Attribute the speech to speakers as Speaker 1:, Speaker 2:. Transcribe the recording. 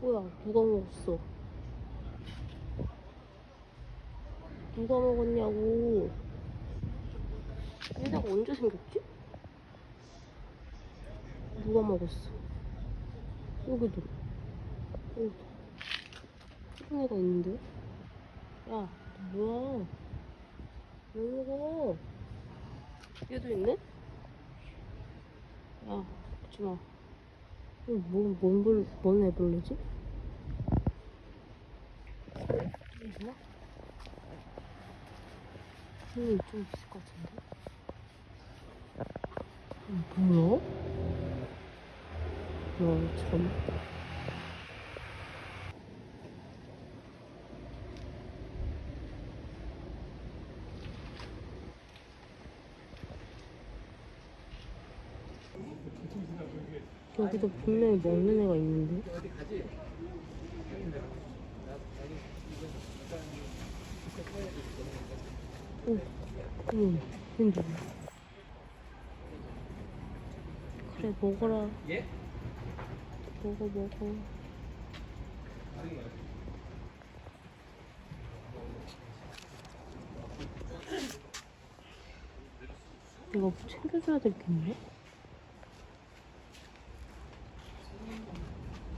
Speaker 1: 뭐야, 누가 먹었어? 누가 먹었냐고. 얘네가 언제 생겼지? 누가 먹었어? 여기도. 여기도. 이런 애가 있는데? 야, 너 뭐야? 왜 먹어? 얘도 있네? 야, 먹지 마. 뭐, 뭔, 벌, 뭔 애벌레지? 이거? 힘이 좀 있을 것 같은데? 뭐야? 와, 참. 여기도 분명히 먹는 애가 있는데? 오, 어머, 웬 그래, 먹어라. 먹어, 먹어. 내가 뭐 챙겨줘야 될 게 있나?